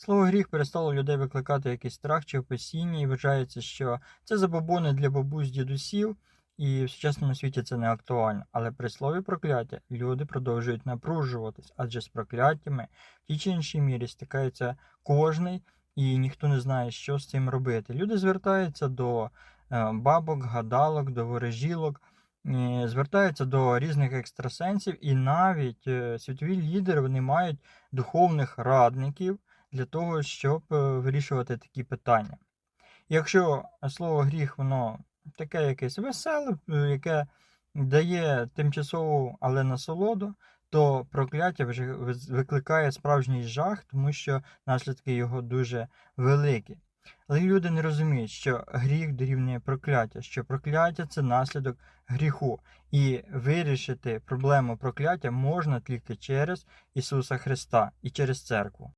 Слово гріх перестало людей викликати якийсь страх чи опасіння, і вважається, що це забобони для бабусь дідусів, і в сучасному світі це не актуально. Але при слові прокляття люди продовжують напружуватись, адже з прокляттями в тій чи іншій мірі стикається кожний, і ніхто не знає, що з цим робити. Люди звертаються до е, бабок, гадалок, до ворожілок, е, звертаються до різних екстрасенсів, і навіть е, світові лідери вони мають духовних радників для того, щоб е, вирішувати такі питання. Якщо слово гріх, воно таке якесь веселе, е, яке дає тимчасову, але насолоду, то прокляття вже викликає справжній жах, тому що наслідки його дуже великі. Але люди не розуміють, що гріх дорівнює прокляття, що прокляття це наслідок гріху, і вирішити проблему прокляття можна тільки через Ісуса Христа і через церкву.